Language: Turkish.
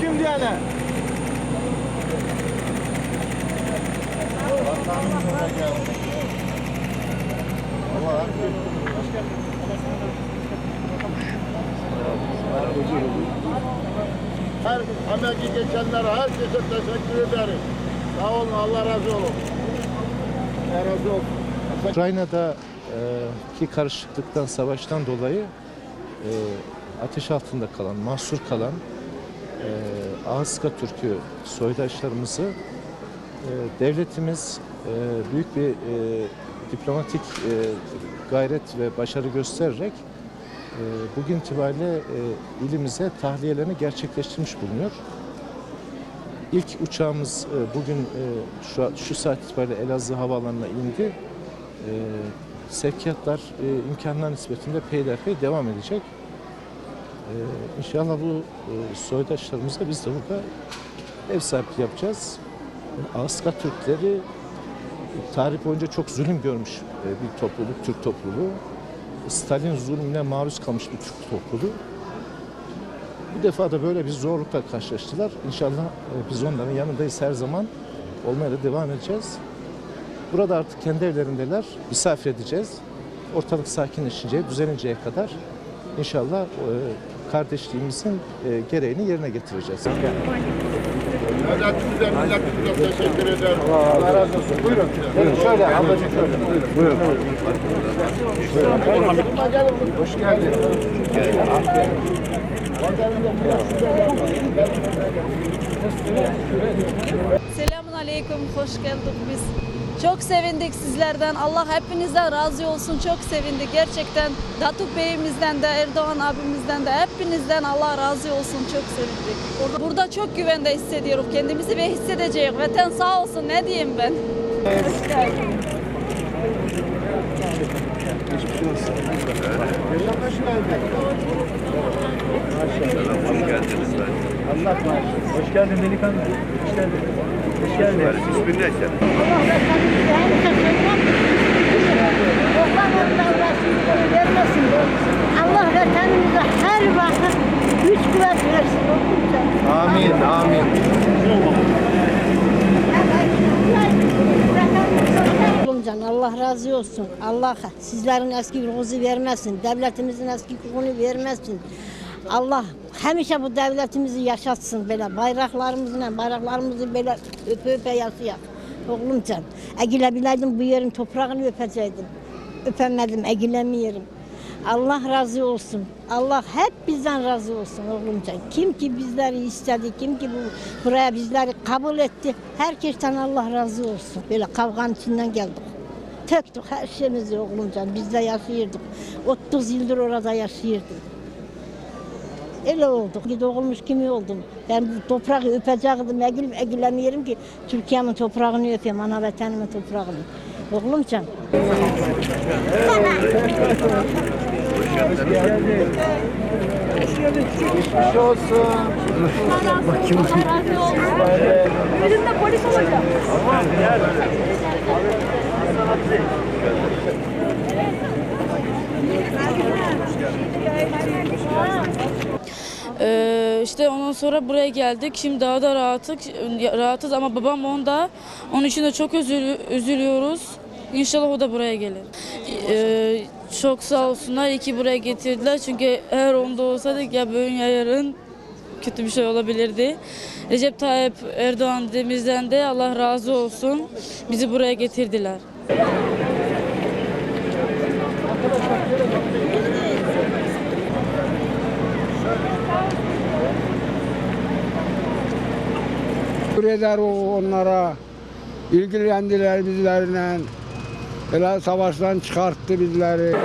diyene. Her emeği geçenlere herkese teşekkür ederim. Sağ olun Allah razı olsun. Allah razı olsun. Ukrayna'da e, ki karışıklıktan, savaştan dolayı e, ateş altında kalan, mahsur kalan Ağızka Türk'ü soydaşlarımızı e, devletimiz e, büyük bir e, diplomatik e, gayret ve başarı göstererek e, bugün itibariyle e, ilimize tahliyelerini gerçekleştirmiş bulunuyor. İlk uçağımız e, bugün e, şu, şu saat itibariyle Elazığ Havaalanı'na indi. E, sevkiyatlar e, imkanlar nispetinde peyderpey devam edecek. E, inşallah bu e, soydaşlarımızla biz de burada ev sahipliği yapacağız. Ağızka Türkleri tarih boyunca çok zulüm görmüş e, bir topluluk, Türk topluluğu. Stalin zulmüne maruz kalmış bir Türk topluluğu. Bu defa da böyle bir zorlukla karşılaştılar. İnşallah e, biz onların yanındayız her zaman. Olmaya da devam edeceğiz. Burada artık kendi evlerindeler. Misafir edeceğiz. Ortalık sakinleşince, düzelinceye kadar inşallah e, kardeşliğimizin e, gereğini yerine getireceğiz. Milletimize. Hoş geldin. Selamun Aleyküm, hoş geldik biz. Çok sevindik sizlerden. Allah hepinizden razı olsun. Çok sevindik gerçekten. Datuk Bey'imizden de, Erdoğan abimizden de hepinizden Allah razı olsun. Çok sevindik. Burada çok güvende hissediyorum kendimizi ve hissedeceğiz. Vatan sağ olsun ne diyeyim ben. Hoş geldin. Hoş geldin delikanlı. Hoş geldin. Allah vatanımıza her vakit güç kuvvet versin. Amin. Amin. Allah razı olsun. Allah sizlerin eski ruhunuzu vermesin. Devletimizin eski ruhunu vermesin. Allah hemşe bu devletimizi yaşatsın böyle bayraklarımızla bayraklarımızı böyle öpe öpe yaşayak. Oğlum can. Egilebileydim bu yerin toprağını öpeceydim. Öpemedim, egilemiyorum. Allah razı olsun. Allah hep bizden razı olsun oğlumcan. Kim ki bizleri istedi, kim ki bu buraya bizleri kabul etti. Herkesten Allah razı olsun. Böyle kavganın içinden geldik. Töktük her şeyimizi oğlumcan. Biz de yaşıyorduk. 30 yıldır orada yaşıyordum. Öyle olduk. Gidi olmuş kimi oldum. Ben bu toprağı öpecektim. Egil, egilemiyorum ki Türkiye'min toprağını öpeyim. Ana vatanımın toprağını. Oğlumcan. Geçmiş olsun. Bizim de polis olacak. Ee, işte ondan sonra buraya geldik. Şimdi daha da rahatız, rahatız ama babam onda. Onun için de çok üzülü- üzülüyoruz. İnşallah o da buraya gelir. Ee, çok sağ olsunlar. İyi ki buraya getirdiler. Çünkü eğer onda olsaydık ya bugün ya yarın kötü bir şey olabilirdi. Recep Tayyip Erdoğan demizden de Allah razı olsun. Bizi buraya getirdiler. Eder onlara. İlgilendiler bizlerle. Böyle savaştan çıkarttı bizleri.